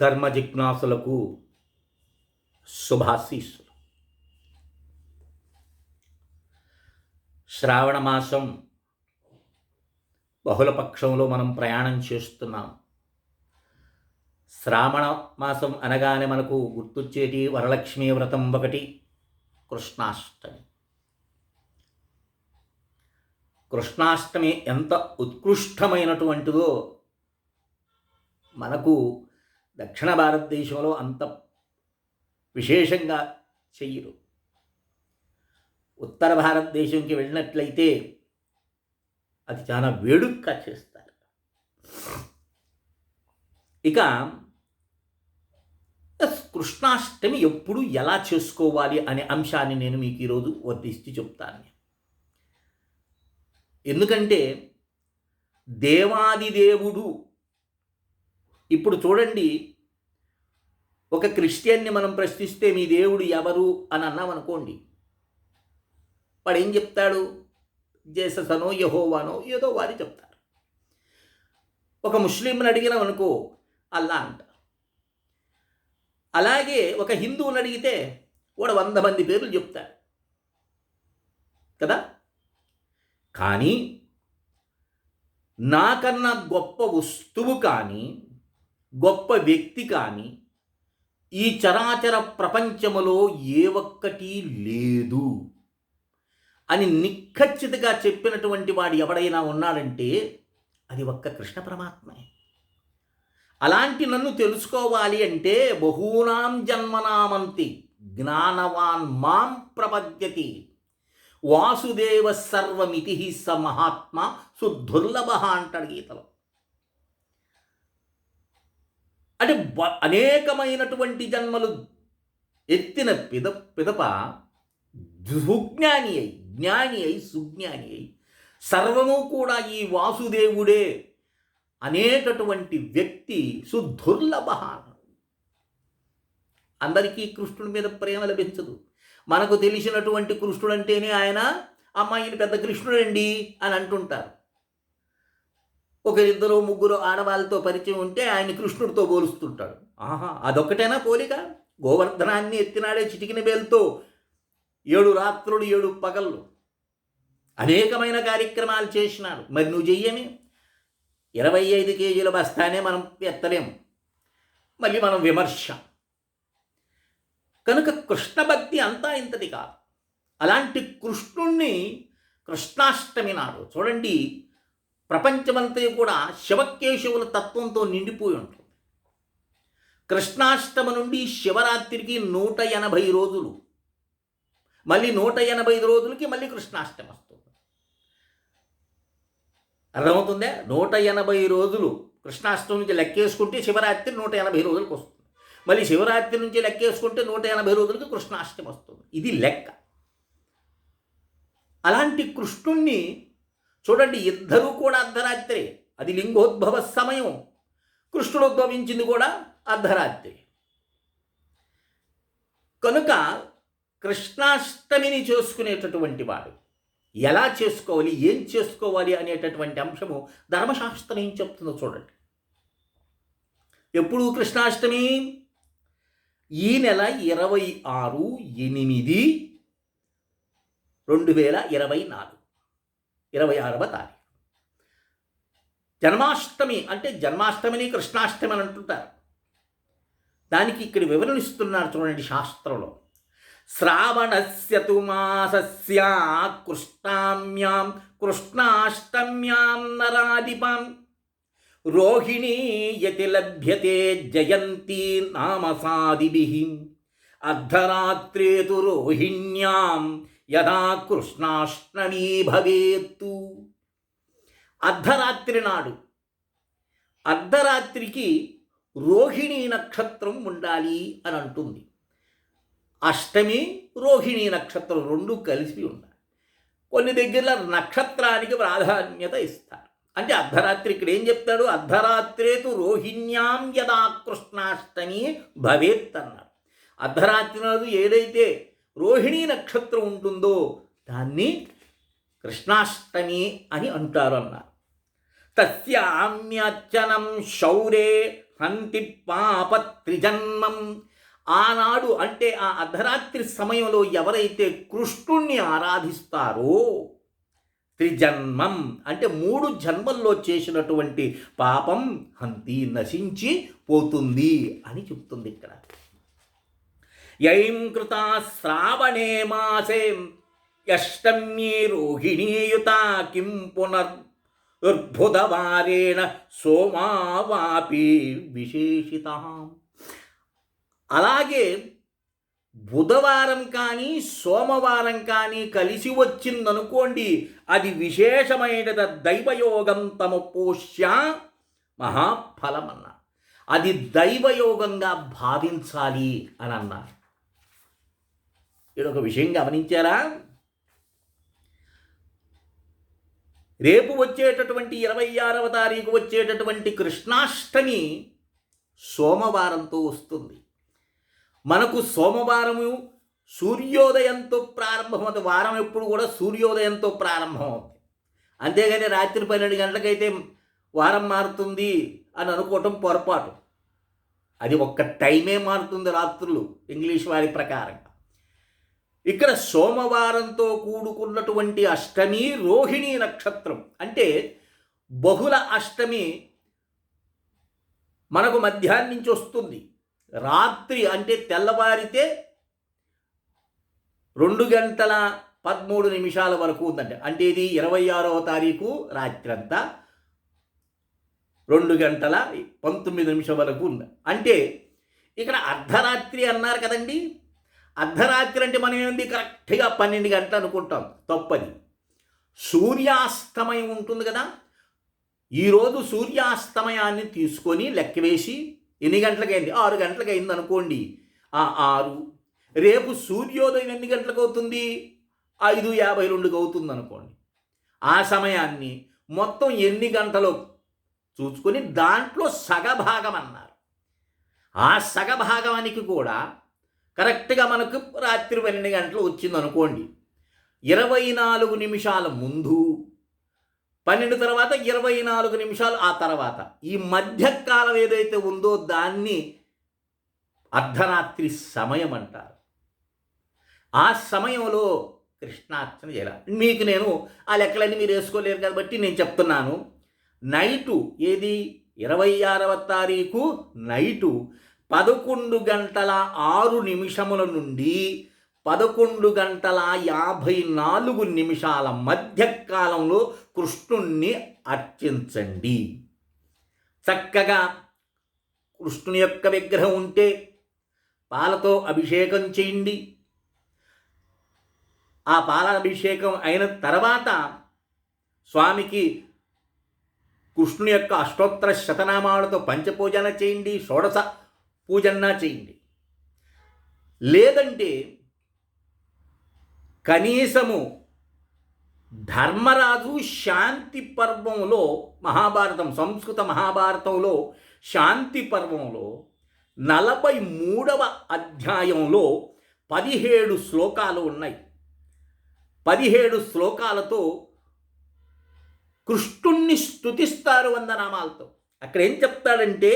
ధర్మ జిజ్ఞాసులకు శుభాశీస్సులు. శ్రావణ మాసం బహుళపక్షంలో మనం ప్రయాణం చేస్తున్నాం. శ్రావణ మాసం అనగానే మనకు గుర్తొచ్చేటి వరలక్ష్మీ వ్రతం ఒకటి కృష్ణాష్టమి. కృష్ణాష్టమి ఎంత ఉత్కృష్టమైనటువంటిదో మనకు దక్షిణ భారతదేశంలో అంత విశేషంగా చెయ్యరు. ఉత్తర భారతదేశంకి వెళ్ళినట్లయితే అది చాలా వేడుకగా చేస్తారు. ఇక కృష్ణాష్టమి ఎప్పుడు ఎలా చేసుకోవాలి అనే అంశాన్ని నేను మీకు ఈరోజు వర్తిస్తూ చెప్తాను. ఎందుకంటే దేవాదిదేవుడు ఇప్పుడు చూడండి ఒక క్రిస్టియన్ని మనం ప్రశ్నిస్తే మీ దేవుడు ఎవరు అని అన్నాం అనుకోండి. వాడు ఏం చెప్తాడు? జేససనో యహోవానో ఏదో వారి చెప్తారు. ఒక ముస్లింని అడిగినాం అనుకో అల్లా అంట. అలాగే ఒక హిందువుని అడిగితే వాడు వంద మంది పేర్లు చెప్తాడు. కదా? కానీ నాకన్నా గొప్ప వస్తువు కానీ గొప్ప వ్యక్తి కానీ ఈ చరాచర ప్రపంచములో ఏ ఒక్కటి లేదు అని నిఖచ్చితగా చెప్పినటువంటి వాడు ఎవడైనా ఉన్నాడంటే అది ఒక్క కృష్ణ పరమాత్మే. అలాంటి నన్ను తెలుసుకోవాలి అంటే బహూనాం జన్మనామంతి జ్ఞానవాన్ మాం ప్రపద్యతి. వాసుదేవ సర్వమితి స మహాత్మ సుదుర్లభ అంటాడు గీతలో. అంటే అనేకమైనటువంటి జన్మలు ఎత్తిన పిద పిదప సుజ్ఞాని అయి జ్ఞాని అయి సుజ్ఞాని అయి సర్వము కూడా ఈ వాసుదేవుడే అనేటటువంటి వ్యక్తి సుదుర్లభ అందరికీ కృష్ణుడి మీద ప్రేమ లభించదు. మనకు తెలిసినటువంటి కృష్ణుడు అంటేనే ఆయన అమ్మాయిని పెద్ద కృష్ణుడండి అని అంటుంటారు. ఒకరిద్దరు ముగ్గురు ఆడవాళ్ళతో పరిచయం ఉంటే ఆయన కృష్ణుడితో పోలుస్తుంటాడు. ఆహా అదొక్కటేనా పోలిక? గోవర్ధనాన్ని ఎత్తినాడే చిటికిన బేలుతో ఏడు రాత్రులు ఏడు పగళ్ళు. అనేకమైన కార్యక్రమాలు చేసినాడు. మరి నువ్వు చెయ్యమే. ఇరవై ఐదు కేజీల బస్తానే మనం ఎత్తలేం మళ్ళీ మనం విమర్శ. కనుక కృష్ణ భక్తి అంతా ఇంతది కాదు అలాంటి కృష్ణుణ్ణి కృష్ణాష్టమి నాడు చూడండి ప్రపంచమంతా కూడా శివకేశవుల తత్వంతో నిండిపోయి ఉంటుంది. కృష్ణాష్టమి నుండి శివరాత్రికి నూట ఎనభై రోజులు. మళ్ళీ నూట ఎనభై రోజులకి మళ్ళీ కృష్ణాష్టమి వస్తుంది. అర్థమవుతుందే? నూట ఎనభై రోజులు. కృష్ణాష్టమి నుంచి లెక్కేసుకుంటే శివరాత్రి నూట ఎనభై రోజులకు వస్తుంది. మళ్ళీ శివరాత్రి నుంచి లెక్కేసుకుంటే నూట ఎనభై రోజులకి కృష్ణాష్టమి వస్తుంది. ఇది లెక్క. అలాంటి కృష్ణుణ్ణి చూడండి ఇద్దరూ కూడా అర్ధరాత్రి. అది లింగోద్భవ సమయం. కృష్ణుడు ఉద్భవించింది కూడా అర్ధరాత్రి. కనుక కృష్ణాష్టమిని చేసుకునేటటువంటి వాడు ఎలా చేసుకోవాలి ఏం చేసుకోవాలి అనేటటువంటి అంశము ధర్మశాస్త్రం ఏం చెప్తుందో చూడండి. ఎప్పుడు కృష్ణాష్టమి? ఈ నెల ఇరవై ఆరు ఎనిమిది రెండు వేల ఇరవై నాలుగు. ఇరవై ఆరవ తారీఖు. జన్మాష్టమి అంటే జన్మాష్టమిని కృష్ణాష్టమి అని అంటుంటారు. దానికి ఇక్కడ వివరణ ఇస్తున్నారు చూడండి శాస్త్రంలో. శ్రావణస్య తు మాసస్య కృష్ణామ్యాం కృష్ణాష్టమ్యాం నరాధిపాం. రోహిణీ యతి లభ్యతే జయంతి నామసాదిభి. అర్ధరాత్రే తు రోహిణ్యాం యదా కృష్ణాష్టమీ భవేత్తు. అర్ధరాత్రి నాడు అర్ధరాత్రికి రోహిణీ నక్షత్రం ఉండాలి అని అంటుంది. అష్టమి రోహిణీ నక్షత్రం రెండు కలిసి ఉండాలి. కొన్ని దగ్గర నక్షత్రానికి ప్రాధాన్యత ఇస్తారు. అంటే అర్ధరాత్రి ఇక్కడ ఏం చెప్తాడు? అర్ధరాత్రేతు రోహిణ్యాం యదా కృష్ణాష్టమి భవేత్ అన్నాడు. అర్ధరాత్రి నాడు ఏదైతే రోహిణీ నక్షత్రం ఉంటుందో దాన్ని కృష్ణాష్టమి అని అంటారు అన్నారు. తస్యామ్యర్చనం శౌరే హంతి పాప త్రిజన్మం ఆనాడు అంటే ఆ అర్ధరాత్రి సమయంలో ఎవరైతే కృష్ణుణ్ణి ఆరాధిస్తారో త్రిజన్మం అంటే మూడు జన్మల్లో చేసినటువంటి పాపం హంతి నశించి పోతుంది అని చెప్తుంది ఇక్కడ. యైం కృత శ్రావణే మాసే అష్టమ్యే రోహిణీయుత కిం పునర్బుధవారేణ సోమావాపి విశేషిత అలాగే బుధవారం కానీ సోమవారం కానీ కలిసి వచ్చిందనుకోండి అది విశేషమైన దైవయోగం తమ పోష్య మహాఫలం అది దైవయోగంగా భావించాలి అని అన్నారు ఇక్కడ ఒక విషయం గమనించారా? రేపు వచ్చేటటువంటి ఇరవై ఆరవ తారీఖు వచ్చేటటువంటి కృష్ణాష్టమి సోమవారంతో వస్తుంది. మనకు సోమవారము సూర్యోదయంతో ప్రారంభమవుతుంది. వారం ఎప్పుడు కూడా సూర్యోదయంతో ప్రారంభమవుతుంది. అంతేగాని రాత్రి పన్నెండు గంటలకైతే వారం మారుతుంది అని అనుకోవటం పొరపాటు. అది ఒక్క టైమే మారుతుంది రాత్రులు ఇంగ్లీష్ వారి ప్రకారం. ఇక్కడ సోమవారంతో కూడుకున్నటువంటి అష్టమి రోహిణి నక్షత్రం. అంటే బహుళ అష్టమి మనకు మధ్యాహ్నం నుంచి వస్తుంది. రాత్రి అంటే తెల్లవారితే రెండు గంటల పదమూడు నిమిషాల వరకు ఉందంటే. అంటే ఇది ఇరవై ఆరవ తారీఖు రాత్రి అంతా రెండు గంటల పంతొమ్మిది నిమిషం వరకు ఉంది. అంటే ఇక్కడ అర్ధరాత్రి అన్నారు కదండి. అర్ధరాత్రి అంటే మనం ఏంది కరెక్ట్గా పన్నెండు గంటలు అనుకుంటాం. తప్పది. సూర్యాస్తమయం ఉంటుంది కదా? ఈరోజు సూర్యాస్తమయాన్ని తీసుకొని లెక్కవేసి ఎన్ని గంటలకైంది? ఆరు గంటలకు అయింది అనుకోండి. ఆ ఆరు రేపు సూర్యోదయం ఎన్ని గంటలకు అవుతుంది? ఐదు యాభై రెండుకి అవుతుంది అనుకోండి. ఆ సమయాన్ని మొత్తం ఎన్ని గంటలు? చూసుకొని దాంట్లో సగభాగం అన్నారు. ఆ సగభాగానికి కూడా కరెక్ట్గా మనకు రాత్రి పన్నెండు గంటలు వచ్చింది అనుకోండి. ఇరవై నాలుగు నిమిషాల ముందు పన్నెండు తర్వాత ఇరవై నాలుగు నిమిషాలు ఆ తర్వాత. ఈ మధ్యకాలం ఏదైతే ఉందో దాన్ని అర్ధరాత్రి సమయం అంటారు. ఆ సమయంలో కృష్ణార్చన చేయాలి. మీకు నేను ఆ లెక్కలన్నీ మీరు వేసుకోలేరు కాబట్టి నేను చెప్తున్నాను. నైటు ఏది? ఇరవై ఆరవ తారీఖు నైటు పదకొండు గంటల ఆరు నిమిషముల నుండి పదకొండు గంటల యాభై నాలుగు నిమిషాల మధ్యకాలంలో కృష్ణుణ్ణి అర్చించండి. చక్కగా కృష్ణుని యొక్క విగ్రహం ఉంటే పాలతో అభిషేకం చేయండి. ఆ పాల అభిషేకం అయిన తర్వాత స్వామికి కృష్ణుని యొక్క అష్టోత్తర శతనామాలతో పంచపూజన చేయండి షోడశ పూజన్నా చేయండి. లేదంటే కనీసము ధర్మరాజు శాంతి పర్వంలో మహాభారతం సంస్కృత మహాభారతంలో శాంతి పర్వంలో నలభై మూడవ అధ్యాయంలో పదిహేడు శ్లోకాలు ఉన్నాయి. పదిహేడు శ్లోకాలతో కృష్ణుణ్ణి స్థుతిస్తారు వందనామాలతో. అక్కడ ఏం చెప్తాడంటే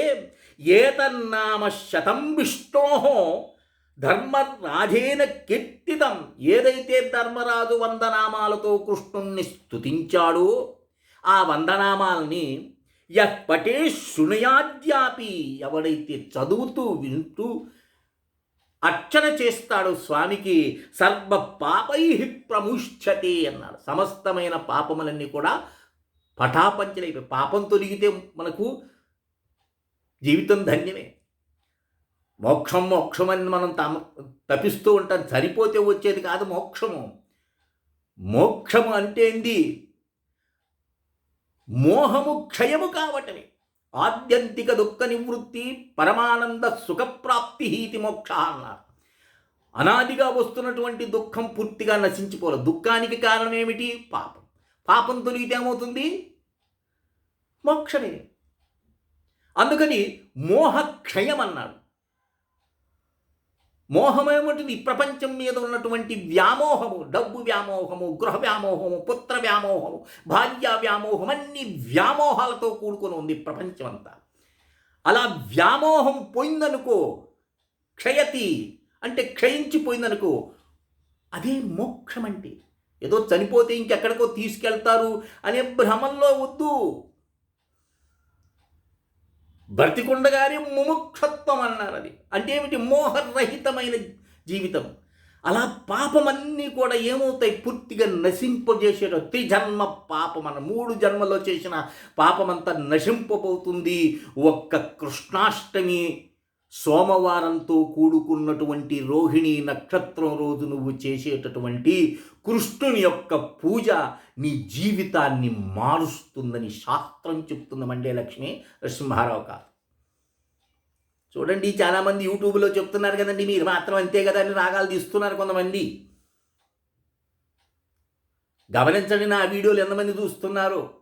ఏతన్నామ శతం విష్ణోహో ధర్మరాజేన కీర్తితం ఏదైతే ధర్మరాజు వందనామాలతో కృష్ణుణ్ణి స్తుతించాడో ఆ వందనామాల్ని యపటే శృణయాద్యాపి ఎవడైతే చదువుతూ వింటూ అర్చన చేస్తాడు స్వామికి సర్వ పాపై ప్రముష్యతే అన్నాడు. సమస్తమైన పాపములన్నీ కూడా పటాపంచలైపోయి పాపం తొలిగితే మనకు జీవితం ధన్యమే. మోక్షం మోక్షం అని మనం తమ తపిస్తూ ఉంటాం. సరిపోతే వచ్చేది కాదు మోక్షము. మోక్షము అంటే ఏంది? మోహము క్షయము కావటమే. ఆద్యంతిక దుఃఖ నివృత్తి పరమానంద సుఖప్రాప్తి హీతి మోక్ష అన్నారు. అనాదిగా వస్తున్నటువంటి దుఃఖం పూర్తిగా నశించిపోలేదు. దుఃఖానికి కారణం ఏమిటి? పాపం. పాపం తొలిగితే ఏమవుతుంది? మోక్షమే. అందుకని మోహక్షయం అన్నాడు మోహమేమిటిది? ప్రపంచం మీద ఉన్నటువంటి వ్యామోహము డబ్బు వ్యామోహము గృహ వ్యామోహము పుత్ర వ్యామోహము భార్య వ్యామోహం అన్ని వ్యామోహాలతో కూడుకొని ఉంది ప్రపంచం అంతా అలా వ్యామోహం పోయిందనుకో క్షయతి అంటే క్షయించిపోయిందనుకో అదే మోక్షం అంటే ఏదో చనిపోతే ఇంకెక్కడికో తీసుకెళ్తారు అనే భ్రమంలో వద్దు. బ్రతికుండగానే ముముక్షత్వం అన్నారు అది అంటే ఏమిటి మోహరహితమైన జీవితం. అలా పాపమన్నీ కూడా ఏమవుతాయి? పూర్తిగా నశింపజేసేట త్రిజన్మ పాపం అన్న మూడు జన్మలో చేసిన పాపమంతా నశింపబోతుంది. ఒక్క కృష్ణాష్టమి సోమవారంతో కూడుకున్నటువంటి రోహిణి నక్షత్రం రోజు నువ్వు చేసేటటువంటి కృష్ణుని యొక్క పూజ నీ జీవితాన్ని మారుస్తుందని శాస్త్రం చెప్తుంది మండే లక్ష్మి నరసింహారావు గారు. చూడండి చాలామంది యూట్యూబ్లో చెప్తున్నారు కదండి మీరు మాత్రం అంతే కదా అని రాగాలు తీస్తున్నారు కొంతమంది. గమనించండి నా వీడియోలు ఎంతమంది చూస్తున్నారు?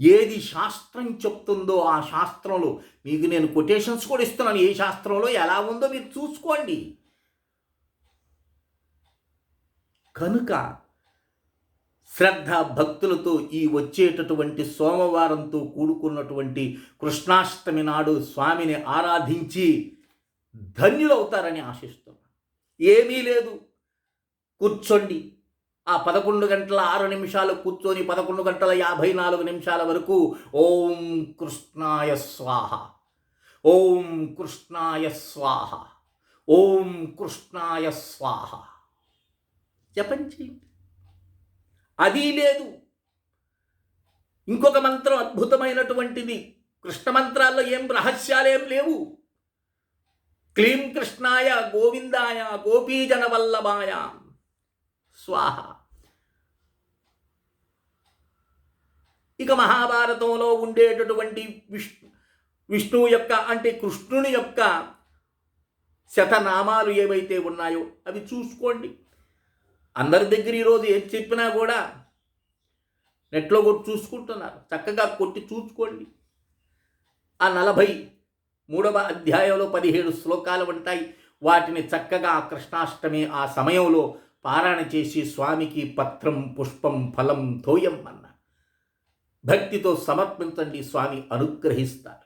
ఏది శాస్త్రం చెప్తుందో ఆ శాస్త్రంలో మీకు నేను కొటేషన్స్ కూడా ఇస్తున్నాను. ఏ శాస్త్రంలో ఎలా ఉందో మీరు చూసుకోండి. కనుక శ్రద్ధ భక్తులతో ఈ వచ్చేటటువంటి సోమవారంతో కూడుకున్నటువంటి కృష్ణాష్టమి నాడు స్వామిని ఆరాధించి ధన్యులవుతారని ఆశిస్తున్నాను. ఏమీ లేదు. కూర్చోండి. ఆ పదకొండు గంటల ఆరు నిమిషాలు కూర్చొని పదకొండు గంటల యాభై నాలుగు నిమిషాల వరకు ఓం కృష్ణాయ స్వాహ. ఓం కృష్ణాయ స్వాహ. ఓం కృష్ణాయ స్వాహ. చెప్పండి అది లేదు. ఇంకొక మంత్రం అద్భుతమైనటువంటిది. కృష్ణ మంత్రాల్లో ఏం రహస్యాలేం లేవు. క్లీం కృష్ణాయ గోవిందాయ గోపీజన వల్లభాయ స్వాహ. ఇక మహాభారతంలో ఉండేటటువంటి విష్ణు విష్ణువు యొక్క అంటే కృష్ణుని యొక్క శతనామాలు ఏవైతే ఉన్నాయో అవి చూసుకోండి. అందరి దగ్గర ఈరోజు ఏం చెప్పినా కూడా నెట్లో కొట్టి చూసుకుంటున్నారు. చక్కగా కొట్టి చూసుకోండి. ఆ నలభై మూడవ అధ్యాయంలో పదిహేడు శ్లోకాలు ఉంటాయి. వాటిని చక్కగా ఆ కృష్ణాష్టమి ఆ సమయంలో పారాయణ చేసి స్వామికి పత్రం పుష్పం ఫలం తోయం అన్న భక్తితో సమర్పించండి స్వామి అనుగ్రహిస్తారు.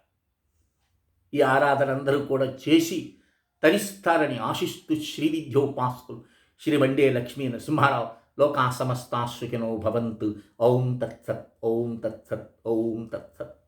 ఈ ఆరాధన అందరూ కూడా చేసి తరిస్తారని ఆశిస్తూ శ్రీవిద్యోపాసులు శ్రీమండే లక్ష్మీ నరసింహారావు లోకా సమస్తాశ్వికినో భవంతు. ఓం తత్సత్ ఓం తత్సత్ ఓం తత్సత్.